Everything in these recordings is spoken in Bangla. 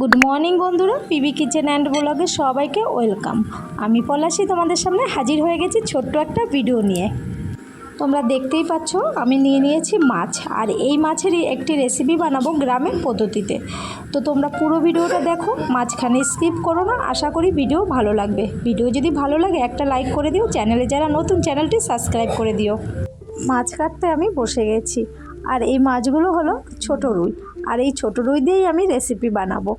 গুড মর্নিং বন্ধুরা। পিবি কিচেন অ্যান্ড ব্লগে সবাইকে ওয়েলকাম। আমি পলাশি, তোমাদের সামনে হাজির হয়ে গেছি ছোট্ট একটা ভিডিও নিয়ে। তোমরা দেখতেই পাচ্ছ, আমি নিয়ে নিয়েছি মাছ, আর এই মাছেরই একটি রেসিপি বানাবো গ্রামের পদ্ধতিতে। তো তোমরা পুরো ভিডিওটা দেখো, মাঝখানে স্কিপ করো না, আশা করি ভিডিও ভালো লাগবে। ভিডিও যদি ভালো লাগে, একটা লাইক করে দিও। চ্যানেলে যারা নতুন চ্যানেলটি সাবস্ক্রাইব করে দিও। মাছ কাটতে আমি বসে গেছি। আর এই মাছগুলো হলো ছোট রুই। আর এই ছোট রুই দিয়েই আমি রেসিপি বানাবো।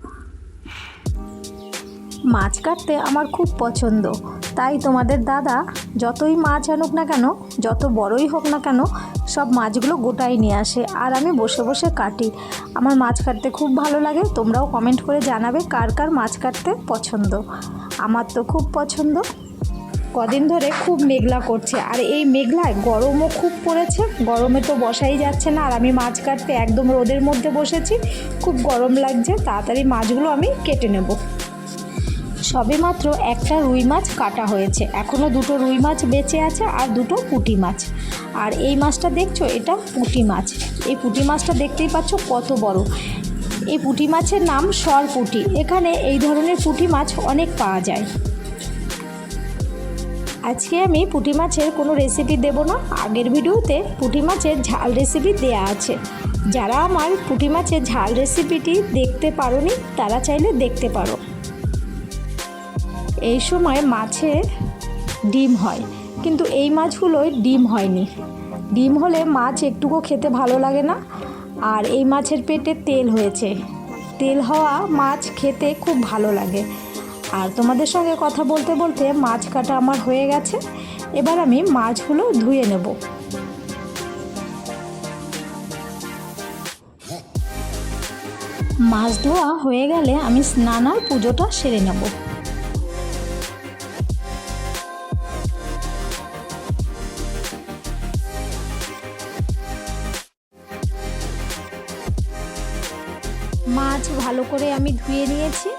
মাছ কাটতে আমার খুব পছন্দ। তাই তোমাদের দাদা যতই মাছ আনুক না কেন, যত বড়ই হোক না কেন, সব মাছগুলো গোটাই নিয়ে আসে আর আমি বসে বসে কাটি। আমার মাছ কাটতে খুব ভালো লাগে, তোমরাও কমেন্ট করে জানাবে কার কার মাছ কাটতে পছন্দ। আমার তো খুব পছন্দ। কদিন ধরে খুব মেঘলা করছে। আর এই মেঘলায় গরমও খুব পড়েছে, গরমে তো বসাই যাচ্ছে না। আর আমি মাছ কাটতে একদম রোদের মধ্যে বসেছি, খুব গরম লাগছে, তাড়াতাড়ি মাছগুলো আমি কেটে নেব। সবে মাত্র একটা রুই মাছ কাটা হয়েছে। এখনও দুটো রুই মাছ বেঁচে আছে আর দুটো পুঁটি মাছ। আর এই মাছটা দেখছ? এটা পুঁটি মাছ। এই পুঁটি মাছটা দেখতেই পাচ্ছ কত বড়। এই পুঁটি মাছের নাম সর পুঁটি এখানে এই ধরনের পুঁটি মাছ অনেক পাওয়া যায়। আজকে আমি পুঁটি মাছের কোনো রেসিপি দেব না। আগের ভিডিওতে পুঁটি মাছের ঝাল রেসিপি দেয়া আছে। যারা আমার পুঁটি মাছের ঝাল রেসিপিটি দেখতে পারোনি, তারা চাইলে দেখতে পারো। এই সময় মাছে ডিম হয়, কিন্তু এই মাছগুলোয় ডিম হয়নি। ডিম হলে মাছ একটুকু খেতে ভালো লাগে না, আর এই মাছের পেটে তেল হয়েছে। তেল হওয়া মাছ খেতে খুব ভালো লাগে। আর তোমাদের সঙ্গে কথা বলতে বলতে মাছ কাটা আমার হয়ে গেছে। এবার আমি মাছগুলো ধুয়ে নেব। মাছ ধোয়া হয়ে গেলে আমি স্নান আর পুজোটা সেরে নেব। মাছ ভালো করে আমি ধুয়ে নিয়েছি।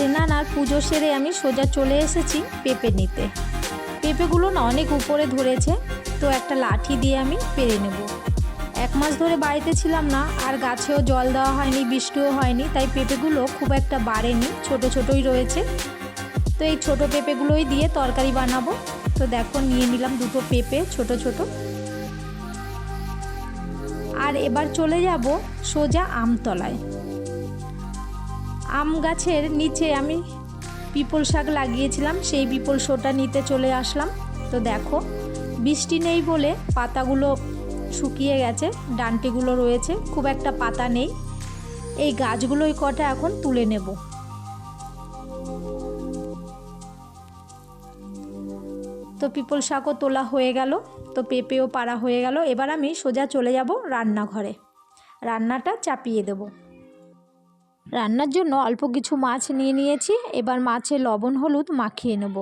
স্নান আর পুজো সেরে আমি সোজা চলে এসেছি পেঁপে নিতে। পেঁপেগুলো না অনেক উপরে ধরেছে, তো একটা লাঠি দিয়ে আমি পেরে নেব। এক মাস ধরে বাড়িতে ছিলাম না, আর গাছেও জল দেওয়া হয়নি, বৃষ্টিও হয়নি, তাই পেঁপেগুলো খুব একটা বাড়েনি, ছোট ছোটই রয়েছে। তো এই ছোট পেঁপেগুলোই দিয়ে তরকারি বানাবো। তো দেখো, নিয়ে নিলাম দুটো পেঁপে, ছোট ছোট। আর এবার চলে যাব সোজা আমতলায়। আম গাছের নিচে আমি পিপল শাক লাগিয়েছিলাম, সেই পিপল শোটা নিতে চলে আসলাম। তো দেখো, বৃষ্টি নেই বলে পাতাগুলো শুকিয়ে গেছে, ডান্টিগুলো রয়েছে, খুব একটা পাতা নেই। এই গাছগুলোই কটা এখন তুলে নেব। তো পিপল শাকও তোলা হয়ে গেল, তো পেঁপেও পাড়া হয়ে গেল। এবার আমি সোজা চলে যাব রান্নাঘরে। রান্নাটা চাপিয়ে দেবো। রান্নার জন্য অল্প কিছু মাছ নিয়ে নিয়েছি। এবার মাছে লবণ, হলুদ মাখিয়ে নেব।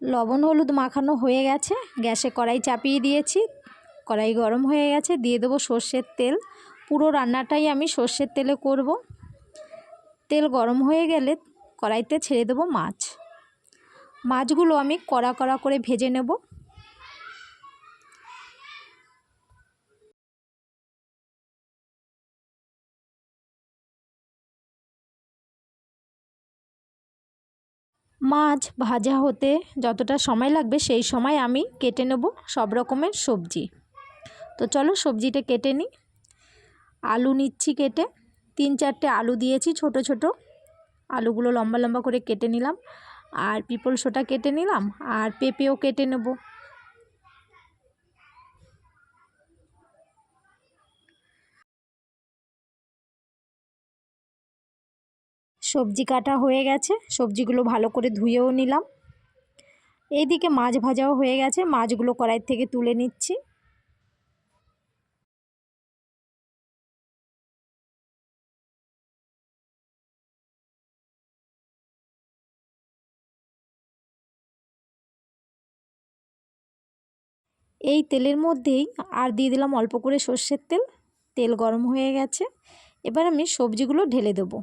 লবণ, হলুদ মাখানো হয়ে গেছে। গ্যাসে কড়াই চাপিয়ে দিয়েছি। কড়াই গরম হয়ে গেছে। দিয়ে দেবো সর্ষের তেল। পুরো রান্নাটাই আমি সর্ষের তেলে করব। তেল গরম হয়ে গেলে কড়াইতে ছেড়ে দেবো মাছ। মাছগুলো আমি কড়া কড়া করে ভেজে নেব। মাছ ভাজা হতে যতটা সময় লাগবে সেই সময় আমি কেটে নেব সব রকমের সবজি। তো চলো সবজিটা কেটে নিই। আলু নিচ্ছি কেটে। তিন চারটে আলু দিয়েছি ছোট ছোট। আলুগুলো লম্বা লম্বা করে কেটে নিলাম। আর পিপল শোটা কেটে নিলাম। আর পেঁপেও কেটে নেব। সবজি কাটা হয়ে গেছে। সবজিগুলো ভালো করে ধুয়েও নিলাম। এইদিকে মাছ ভাজাও হয়ে গেছে। মাছগুলো কড়াই থেকে তুলে নিচ্ছি। এই তেলের মধ্যেই আর দিয়ে দিলাম অল্প করে সর্ষের তেল। তেল গরম হয়ে গেছে। এবার আমি সবজিগুলো ঢেলে দেবো।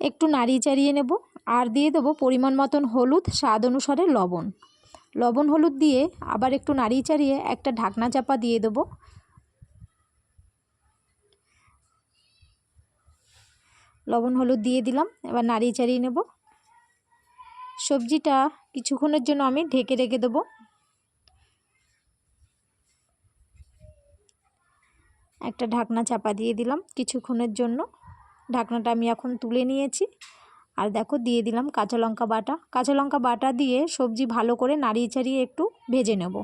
একটু নাড়িয়ে চাড়িয়ে নেব আর দিয়ে দেবো পরিমাণ মতন হলুদ স্বাদ অনুসারে লবণ। লবণ হলুদ দিয়ে আবার একটু নাড়িয়ে চাড়িয়ে একটা ঢাকনা চাপা দিয়ে দেবো। লবণ হলুদ দিয়ে দিলাম, এবার নাড়িয়ে চাড়িয়ে নেব। সবজিটা কিছুক্ষণের জন্য আমি ঢেকে রেখে দেবো। একটা ঢাকনা চাপা দিয়ে দিলাম কিছুক্ষণের জন্য। ঢাকনাটা আমি এখন তুলে নিয়েছি। আর দেখো দিয়ে দিলাম কাঁচা লঙ্কা বাটা। কাঁচা লঙ্কা বাটা দিয়ে সবজি ভালো করে নাড়িয়ে চাড়িয়ে একটু ভেজে নেব।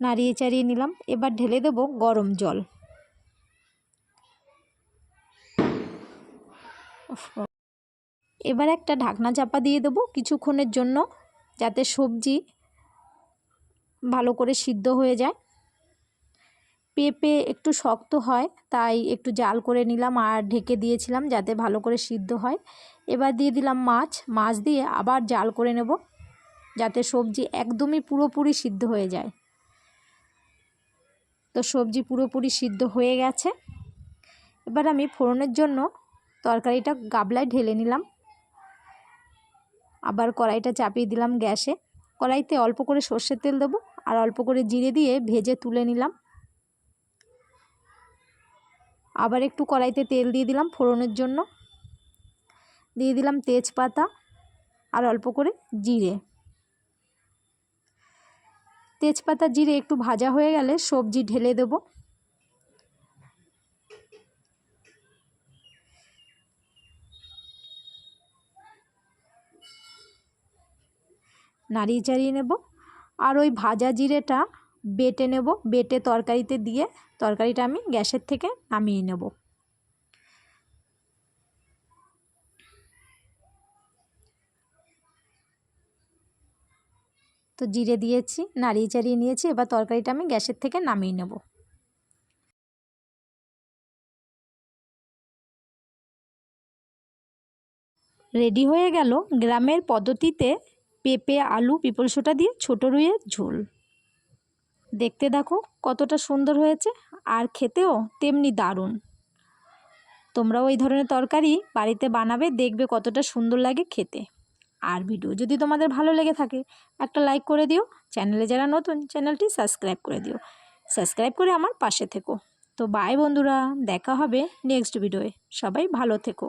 নাড়িয়ে চাড়িয়ে নিলাম। এবার ঢেলে দেবো গরম জল। এবার একটা ঢাকনা চাপা দিয়ে দেবো কিছুক্ষণের জন্য যাতে সবজি ভালো করে সিদ্ধ হয়ে যায়। পেঁপে একটু শক্ত হয়, তাই একটু জাল করে নিলাম আর ঢেকে দিয়েছিলাম যাতে ভালো করে সিদ্ধ হয়। এবার দিয়ে দিলাম মাছ মাছ দিয়ে আবার জাল করে নেব যাতে সবজি একদমই পুরোপুরি সিদ্ধ হয়ে যায়। তো সবজি পুরোপুরি সিদ্ধ হয়ে গেছে। এবার আমি ফোড়নের জন্য তরকারিটা গাবলায় ঢেলে নিলাম। আবার কড়াইটা চাপিয়ে দিলাম গ্যাসে। কড়াইতে অল্প করে সর্ষের তেল দেবো আর অল্প করে জিরে দিয়ে ভেজে তুলে নিলাম। আবার একটু কড়াইতে তেল দিয়ে দিলাম ফোড়নের জন্য। দিয়ে দিলাম তেজপাতা আর অল্প করে জিরে। তেজপাতা, জিরে একটু ভাজা হয়ে গেলে সবজি ঢেলে দেব। নাড়িয়ে চাড়িয়ে নেব। আর ওই ভাজা জিরেটা বেটে নেব, বেটে তরকারিতে দিয়ে তরকারিটা আমি গ্যাসের থেকে নামিয়ে নেব। তো জিরে দিয়েছি, নাড়িয়ে চাড়িয়ে নিয়েছি, এবার তরকারিটা আমি গ্যাসের থেকে নামিয়ে নেব। রেডি হয়ে গেল গ্রামের পদ্ধতিতে পেঁপে, আলু পিপল সোটা দিয়ে ছোটো রুইয়ের ঝোল। দেখতে দেখো কতটা সুন্দর হয়েছে, আর খেতেও তেমনি দারুণ। তোমরা ওই ধরনের তরকারি বাড়িতে বানাবে, দেখবে কতটা সুন্দর লাগে খেতে। আর ভিডিও যদি তোমাদের ভালো লেগে থাকে, একটা লাইক করে দিও। চ্যানেলে যারা নতুন, চ্যানেলটি সাবস্ক্রাইব করে দিও। সাবস্ক্রাইব করে আমার পাশে থেকো। তো বাই বন্ধুরা, দেখা হবে নেক্সট ভিডিওয়ে। সবাই ভালো থেকো।